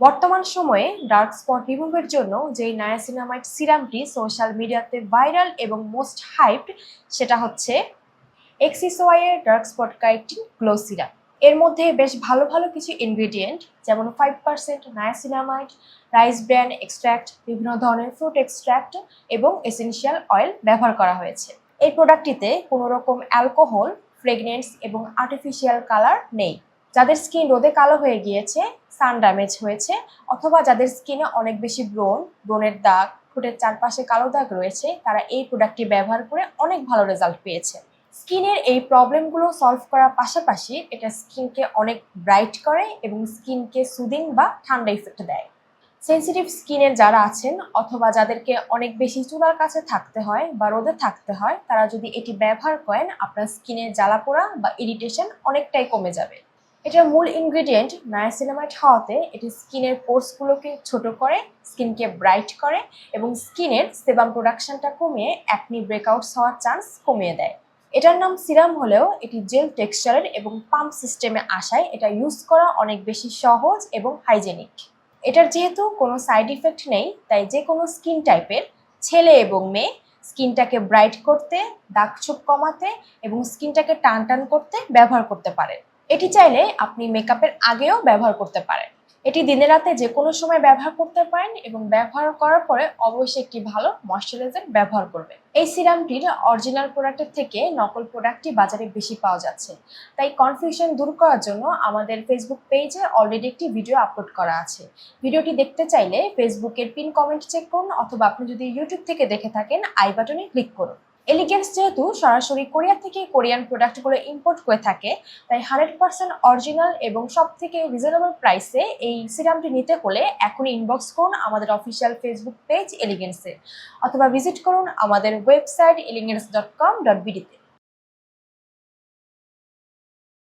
বর্তমান সময়ে dark spot রিমুভের জন্য যেই নায়াসিনামাইড সিরামটি সোশ্যাল মিডিয়াতে ভাইরাল এবং মোস্ট হাইপড সেটা হচ্ছে এক্সিসোয়াই এর dark spot correcting glow serum এর মধ্যে বেশ ভালো ভালো কিছু ইনগ্রিডিয়েন্ট যেমন five percent niacinamide rice bran extract বিভিন্ন ধরনের ফ্রুট এক্সট্র্যাক্ট এবং এসেনশিয়াল অয়েল ব্যবহার করা হয়েছে। এই প্রোডাক্টটিতে কোনো রকম অ্যালকোহল ফ্রেগনেন্স এবং আর্টিফিশিয়াল কালার নেই। যাদের স্কিন রোদে কালো হয়ে গিয়েছে সান ড্যামেজ হয়েছে, অথবা যাদের স্কিনে অনেক বেশি ব্রোন ব্রোনের দাগ, ঠোঁটের চারপাশে কালো দাগ রয়েছে, তারা এই প্রোডাক্টটি ব্যবহার করে অনেক ভালো রেজাল্ট পেয়েছে। স্কিনের এই প্রবলেমগুলো সলভ করার পাশাপাশি এটা স্কিনকে অনেক ব্রাইট করে এবং স্কিনকে সুদিং বা ঠান্ডা ইফেক্ট দেয়। সেন্সিটিভ স্কিনের যারা আছেন, অথবা যাদেরকে অনেক বেশি চুলার কাছে থাকতে হয় বা রোদে থাকতে হয়, তারা যদি এটি ব্যবহার করেন, আপনার স্কিনের জ্বালা পোড়া বা ইরিটেশন অনেকটাই কমে যাবে। এটার মূল ইনগ্রেডিয়েন্ট নায়াসিনামাইড হওয়াতে এটি স্কিনের পোর্সগুলোকে ছোট করে, স্কিনকে ব্রাইট করে এবং স্কিনের সেবাম প্রোডাকশনটা কমিয়ে অ্যাকনি ব্রেকআউটস হওয়ার চান্স কমিয়ে দেয়। এটার নাম সিরাম হলেও এটি জেল টেক্সচারের এবং পাম্প সিস্টেমে আসায় এটা ইউজ করা অনেক বেশি সহজ এবং হাইজেনিক এটার যেহেতু কোনো সাইড ইফেক্ট নেই, তাই যে কোনো স্কিন টাইপের ছেলে এবং মেয়ে স্কিনটাকে ব্রাইট করতে দাগ দাগছোপ কমাতে এবং স্কিনটাকে টান টান করতে ব্যবহার করতে পারেন এটি চাইলে আপনি মেকআপের আগেও ব্যবহার করতে পারেন। এটি দিনে রাতে যে কোনো সময় ব্যবহার করতে পারেন এবং ব্যবহার করার পরে অবশ্যই একটি ভালো ময়শ্চারাইজার ব্যবহার করবেন। এই সিরামটির অরিজিনাল প্রোডাক্টের থেকে নকল প্রোডাক্টটি বাজারে বেশি পাওয়া যাচ্ছে। তাই কনফিউশন দূর করার জন্য আমাদের ফেসবুক পেজে অলরেডি একটি ভিডিও আপলোড করা আছে। ভিডিওটি দেখতে চাইলে ফেসবুকের পিন কমেন্ট চেক করুন অথবা আপনি যদি ইউটিউব থেকে দেখে থাকেন আই বাটনে ক্লিক করুন। এলিগেন্স যেহেতু সরাসরি কোরিয়া থেকে কোরিয়ান প্রোডাক্টগুলো ইম্পোর্ট করে থাকে, তাই হান্ড্রেড পার্সেন্ট অরিজিনাল এবং সব থেকে রিজনেবল প্রাইসে এই সিরামটি নিতে হলে এখনই ইনবক্স করুন আমাদের অফিসিয়াল ফেসবুক পেজ এলিগেন্সে অথবা ভিজিট করুন আমাদের website Elegance dot com dot বিডিতে